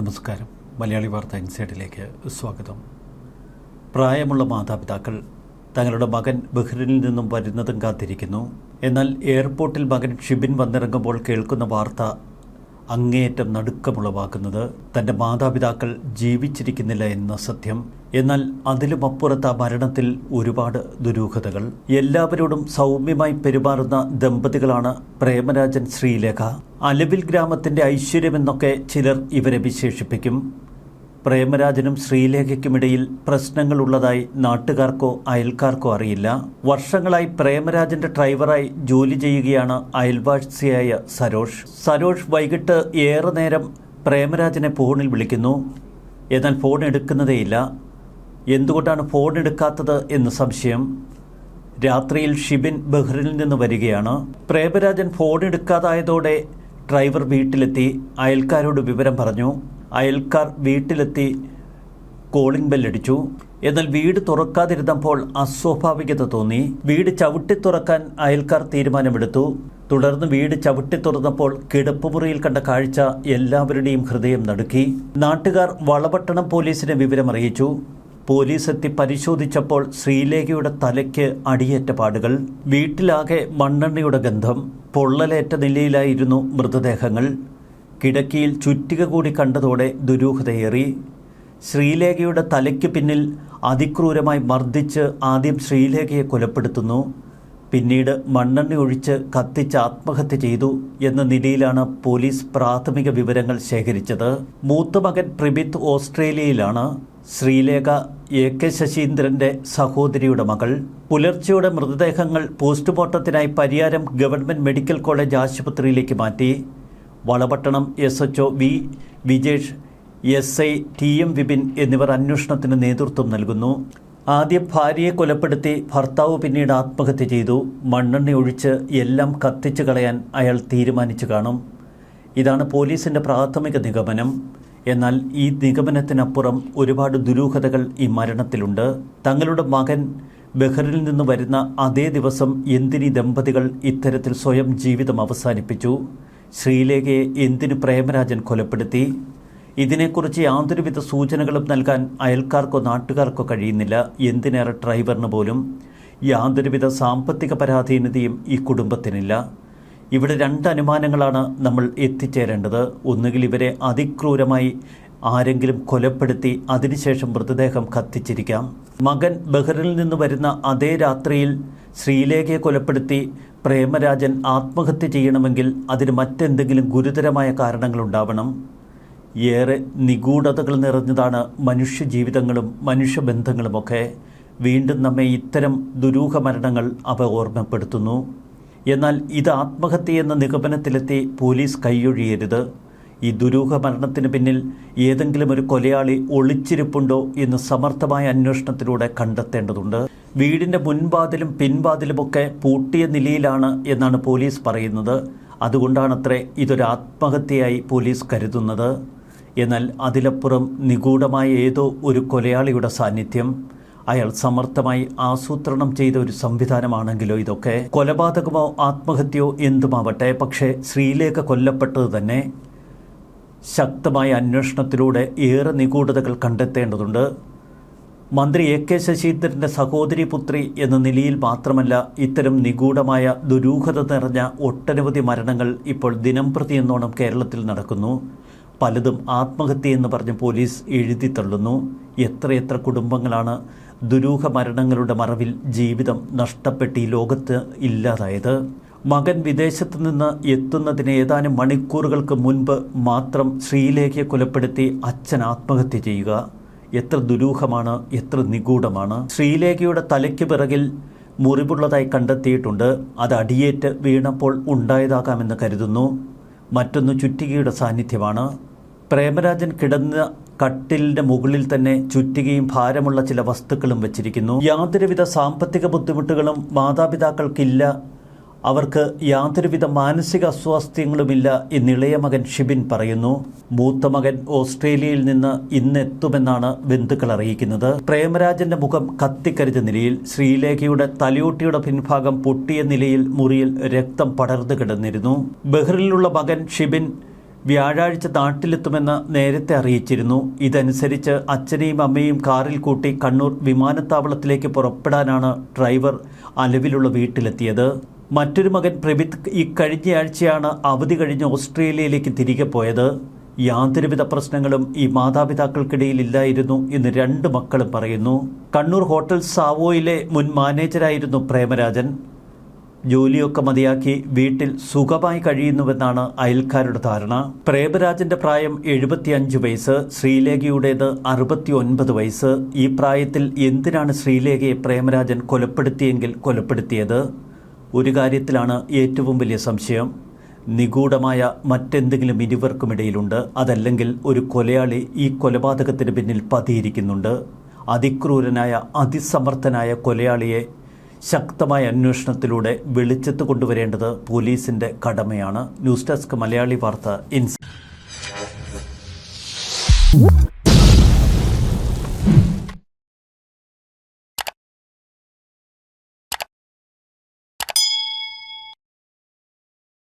നമസ്കാരം. മലയാളി വാർത്ത ഇൻസൈഡിലേക്ക് സ്വാഗതം. പ്രായമുള്ള മാതാപിതാക്കൾ തങ്ങളുടെ മകൻ ബഹ്റിനിൽ നിന്നും വരുന്നതും കാത്തിരിക്കുന്നു. എന്നാൽ എയർപോർട്ടിൽ മകൻ ഷിബിൻ വന്നിറങ്ങുമ്പോൾ കേൾക്കുന്ന വാർത്ത അങ്ങേയറ്റം നടുക്കമുളവാക്കുന്നത് തന്റെ മാതാപിതാക്കൾ ജീവിച്ചിരിക്കുന്നില്ല എന്ന സത്യം. എന്നാൽ അതിലും അപ്പുറത്ത് ആ മരണത്തിൽ ഒരുപാട് ദുരൂഹതകൾ. എല്ലാവരോടും സൗമ്യമായി പെരുമാറുന്ന ദമ്പതികളാണ് പ്രേമരാജൻ ശ്രീലേഖ. അലവിൽ ഗ്രാമത്തിന്റെ ഐശ്വര്യമെന്നൊക്കെ ചിലർ ഇവരെ വിശേഷിപ്പിക്കും. പ്രേമരാജനും ശ്രീലേഖയ്ക്കുമിടയിൽ പ്രശ്നങ്ങളുള്ളതായി നാട്ടുകാർക്കോ അയൽക്കാർക്കോ അറിയില്ല. വർഷങ്ങളായി പ്രേമരാജന്റെ ഡ്രൈവറായി ജോലി ചെയ്യുകയാണ് അയൽവാസിയായ സരോഷ്. സരോഷ് വൈകിട്ട് ഏറെ നേരം പ്രേമരാജനെ ഫോണിൽ വിളിക്കുന്നു. എന്നാൽ ഫോൺ എടുക്കുന്നതേയില്ല. എന്തുകൊണ്ടാണ് ഫോൺ എടുക്കാത്തത് എന്ന് സംശയം? രാത്രിയിൽ ഷിബിൻ ബഹ്റിനിൽ നിന്ന് വരികയാണ്. പ്രേമരാജൻ ഫോൺ എടുക്കാതായതോടെ ഡ്രൈവർ വീട്ടിലെത്തി. അയൽക്കാരോട് വിവരം പറഞ്ഞു. അയൽക്കാർ വീട്ടിലെത്തി കോളിംഗ് ബെല്ലടിച്ചു എന്നാൽ വീട് തുറക്കാതിരുന്നപ്പോൾ അസ്വാഭാവികത തോന്നി. വീട് ചവിട്ടി തുറക്കാൻ അയൽക്കാർ തീരുമാനമെടുത്തു. തുടർന്ന് വീട് ചവിട്ടി തുറന്നപ്പോൾ കിടപ്പുമുറിയിൽ കണ്ട കാഴ്ച എല്ലാവരുടെയും ഹൃദയം നടുക്കി. നാട്ടുകാർ വളപട്ടണം പോലീസിനെ വിവരമറിയിച്ചു. പോലീസ് എത്തി പരിശോധിച്ചപ്പോൾ ശ്രീലേഖയുടെ തലയ്ക്ക് അടിയേറ്റ പാടുകൾ വീട്ടിലാകെ മണ്ണെണ്ണയുടെ ഗന്ധം പൊള്ളലേറ്റ നിലയിലായിരുന്നു മൃതദേഹങ്ങൾ. കിടക്കിയിൽ ചുറ്റിക കൂടി കണ്ടതോടെ ദുരൂഹതയേറി. ശ്രീലേഖയുടെ തലയ്ക്ക് പിന്നിൽ അതിക്രൂരമായി മർദ്ദിച്ച് ആദ്യം ശ്രീലേഖയെ കൊലപ്പെടുത്തുന്നു. പിന്നീട് മണ്ണെണ്ണ ഒഴിച്ച് കത്തിച്ച് ആത്മഹത്യ ചെയ്തു എന്ന നിലയിലാണ് പോലീസ് പ്രാഥമിക വിവരങ്ങൾ ശേഖരിച്ചത്. മൂത്ത മകൻ പ്രിബിത്ത് ഓസ്ട്രേലിയയിലാണ്. ശ്രീലേഖ എ കെ ശശീന്ദ്രന്റെ സഹോദരിയുടെ മകൾ. പുലർച്ചെയുടെ മൃതദേഹങ്ങൾ പോസ്റ്റ്മോർട്ടത്തിനായി പരിയാരം ഗവൺമെന്റ് മെഡിക്കൽ കോളേജ് ആശുപത്രിയിലേക്ക് മാറ്റി. Valapattanam S H O V Vijesh S I T M Vipin എന്നിവർ അന്വേഷണത്തിന് നേതൃത്വം നൽകുന്നു. ആദ്യം ഭാര്യയെ കൊലപ്പെടുത്തി ഭർത്താവ് പിന്നീട് ആത്മഹത്യ ചെയ്തു. മണ്ണെണ്ണ ഒഴിച്ച് എല്ലാം കത്തിച്ചു കളയാൻ അയാൾ തീരുമാനിച്ചു കാണും. ഇതാണ് പോലീസിന്റെ പ്രാഥമിക നിഗമനം. എന്നാൽ ഈ നിഗമനത്തിനപ്പുറം ഒരുപാട് ദുരൂഹതകൾ ഈ മരണത്തിലുണ്ട്. തങ്ങളുടെ മകൻ ബഹ്റിനിൽ നിന്ന് വരുന്ന അതേ ദിവസം എന്തിനി ദമ്പതികൾ ഇത്തരത്തിൽ സ്വയം ജീവിതം അവസാനിപ്പിച്ചു? ശ്രീലേഖയെ എന്തിനു പ്രേമരാജൻ കൊലപ്പെടുത്തി? ഇതിനെക്കുറിച്ച് യാതൊരുവിധ സൂചനകളും നൽകാൻ അയൽക്കാർക്കോ നാട്ടുകാർക്കോ കഴിയുന്നില്ല. എന്തിനേറെ ഡ്രൈവറിന് പോലും യാതൊരുവിധ സാമ്പത്തിക പരാധീനതയും ഈ കുടുംബത്തിനില്ല. ഇവിടെ രണ്ട് അനുമാനങ്ങളാണ് നമ്മൾ എത്തിച്ചേരേണ്ടത്. ഒന്നുകിൽ ഇവരെ അതിക്രൂരമായി ആരെങ്കിലും കൊലപ്പെടുത്തി അതിനുശേഷം മൃതദേഹം കത്തിച്ചിരിക്കാം. മകൻ ബഹ്റിൽ നിന്ന് വരുന്ന അതേ രാത്രിയിൽ ശ്രീലേഖയെ കൊലപ്പെടുത്തി പ്രേമരാജൻ ആത്മഹത്യ ചെയ്യണമെങ്കിൽ അതിന് മറ്റെന്തെങ്കിലും ഗുരുതരമായ കാരണങ്ങളുണ്ടാവണം. ഏറെ നിഗൂഢതകൾ നിറഞ്ഞതാണ് മനുഷ്യ ജീവിതങ്ങളും മനുഷ്യബന്ധങ്ങളുമൊക്കെ. വീണ്ടും നമ്മെ ഇത്തരം ദുരൂഹ മരണങ്ങൾ അവ ഓർമ്മപ്പെടുത്തുന്നു. എന്നാൽ ഇത് ആത്മഹത്യയെന്ന നിഗമനത്തിലെത്തി പോലീസ് കൈയൊഴിയരുത്. ഈ ദുരൂഹ മരണത്തിന് പിന്നിൽ ഏതെങ്കിലും ഒരു കൊലയാളി ഒളിച്ചിരിപ്പുണ്ടോ എന്ന് സമർത്ഥമായ അന്വേഷണത്തിലൂടെ കണ്ടെത്തേണ്ടതുണ്ട്. വീടിന്റെ മുൻവാതിലും പിൻവാതിലുമൊക്കെ പൂട്ടിയ നിലയിലാണ് എന്നാണ് പോലീസ് പറയുന്നത്. അതുകൊണ്ടാണത്രേ ഇതൊരു ആത്മഹത്യയായി പോലീസ് കരുതുന്നത്. എന്നാൽ അതിലപ്പുറം നിഗൂഢമായ ഏതോ ഒരു കൊലയാളിയുടെ സാന്നിധ്യം. അയാൾ സമർത്ഥമായി ആസൂത്രണം ചെയ്ത ഒരു സംവിധാനമാണെങ്കിലോ ഇതൊക്കെ? കൊലപാതകമോ ആത്മഹത്യയോ എന്തുമാവട്ടെ പക്ഷേ ശ്രീലേഖ കൊല്ലപ്പെട്ടത് തന്നെ ശക്തമായ അന്വേഷണത്തിലൂടെ ഏറെ നിഗൂഢതകൾ കണ്ടെത്തേണ്ടതുണ്ട്. മന്ത്രി എ കെ ശശീന്ദ്രന്റെ സഹോദരി പുത്രി എന്ന നിലയിൽ മാത്രമല്ല ഇത്തരം നിഗൂഢമായ ദുരൂഹത നിറഞ്ഞ ഒട്ടനവധി മരണങ്ങൾ ഇപ്പോൾ ദിനം പ്രതി എന്നോണം കേരളത്തിൽ നടക്കുന്നു. പലതും ആത്മഹത്യ എന്ന് പറഞ്ഞ് പോലീസ് എഴുതി തള്ളുന്നു. എത്രയെത്ര കുടുംബങ്ങളാണ് ദുരൂഹ മരണങ്ങളുടെ മറവിൽ ജീവിതം നഷ്ടപ്പെട്ട് ഈ ലോകത്ത് ഇല്ലാതായത്. മകൻ വിദേശത്ത് നിന്ന് എത്തുന്നതിന് ഏതാനും മണിക്കൂറുകൾക്ക് മുൻപ് മാത്രം ശ്രീലേഖയെ കൊലപ്പെടുത്തി അച്ഛൻ ആത്മഹത്യ ചെയ്യുക. എത്ര ദുരൂഹമാണ് എത്ര നിഗൂഢമാണ്. ശ്രീലേഖയുടെ തലയ്ക്ക് പിറകിൽ മുറിവുള്ളതായി കണ്ടെത്തിയിട്ടുണ്ട്. അത് അടിയേറ്റ് വീണപ്പോൾ ഉണ്ടായതാകാമെന്ന് കരുതുന്നു. മറ്റൊന്ന് ചുറ്റികയുടെ സാന്നിധ്യമാണ്. പ്രേമരാജൻ കിടന്ന കട്ടിലിന്റെ മുകളിൽ തന്നെ ചുറ്റുകയും ഭാരമുള്ള ചില വസ്തുക്കളും വെച്ചിരിക്കുന്നു. യാതൊരുവിധ സാമ്പത്തിക ബുദ്ധിമുട്ടുകളും മാതാപിതാക്കൾക്കില്ല. അവർക്ക് യാതൊരുവിധ മാനസിക അസ്വാസ്ഥ്യങ്ങളുമില്ല എന്നിളയ മകൻ ഷിബിൻ പറയുന്നു. മൂത്ത മകൻ ഓസ്ട്രേലിയയിൽ നിന്ന് ഇന്നെത്തുമെന്നാണ് ബന്ധുക്കൾ അറിയിക്കുന്നത്. പ്രേമരാജന്റെ മുഖം കത്തിക്കരുത് നിലയിൽ ശ്രീലേഖയുടെ തലയോട്ടിയുടെ പിൻഭാഗം പൊട്ടിയ നിലയിൽ മുറിയിൽ രക്തം പടർന്നു കിടന്നിരുന്നു. ബഹ്റിലുള്ള മകൻ ഷിബിൻ വ്യാഴാഴ്ച നാട്ടിലെത്തുമെന്ന് നേരത്തെ അറിയിച്ചിരുന്നു. ഇതനുസരിച്ച് അച്ഛനെയും അമ്മയും കാറിൽ കൂട്ടി കണ്ണൂർ വിമാനത്താവളത്തിലേക്ക് പുറപ്പെടാനാണ് ഡ്രൈവർ അലവിലുള്ള വീട്ടിലെത്തിയത്. മറ്റൊരു മകൻ പ്രവിത് ഇക്കഴിഞ്ഞയാഴ്ചയാണ് അവധി കഴിഞ്ഞ് ഓസ്ട്രേലിയയിലേക്ക് തിരികെ പോയത്. യാതൊരുവിധ പ്രശ്നങ്ങളും ഈ മാതാപിതാക്കൾക്കിടയിൽ ഇല്ലായിരുന്നു എന്ന് രണ്ട് മക്കളും പറയുന്നു. കണ്ണൂർ ഹോട്ടൽ സാവോയിലെ മുൻ മാനേജരായിരുന്നു പ്രേമരാജൻ. ജോലിയൊക്കെ മതിയാക്കി വീട്ടിൽ സുഖമായി കഴിയുന്നുവെന്നാണ് അയൽക്കാരുടെ ധാരണ. പ്രേമരാജന്റെ പ്രായം എഴുപത്തിയഞ്ച് വയസ്സ് ശ്രീലേഖയുടേത് അറുപത്തിയൊൻപത് വയസ്സ്. ഈ പ്രായത്തിൽ എന്തിനാണ് ശ്രീലേഖയെ പ്രേമരാജൻ കൊലപ്പെടുത്തിയെങ്കിൽ കൊലപ്പെടുത്തിയത്? ഒരു കാര്യത്തിലാണ് ഏറ്റവും വലിയ സംശയം. നിഗൂഢമായ മറ്റെന്തെങ്കിലും ഇരുവർക്കുമിടയിലുണ്ട് അതല്ലെങ്കിൽ ഒരു കൊലയാളി ഈ കൊലപാതകത്തിന് പിന്നിൽ പതിയിരിക്കുന്നുണ്ട്. അതിക്രൂരനായ അതിസമർത്ഥനായ കൊലയാളിയെ ശക്തമായ അന്വേഷണത്തിലൂടെ വെളിച്ചത്ത് കൊണ്ടുവരേണ്ടത് പോലീസിന്റെ കടമയാണ്. ന്യൂസ് ഡെസ്ക് മലയാളി വാർത്ത ഇൻസ്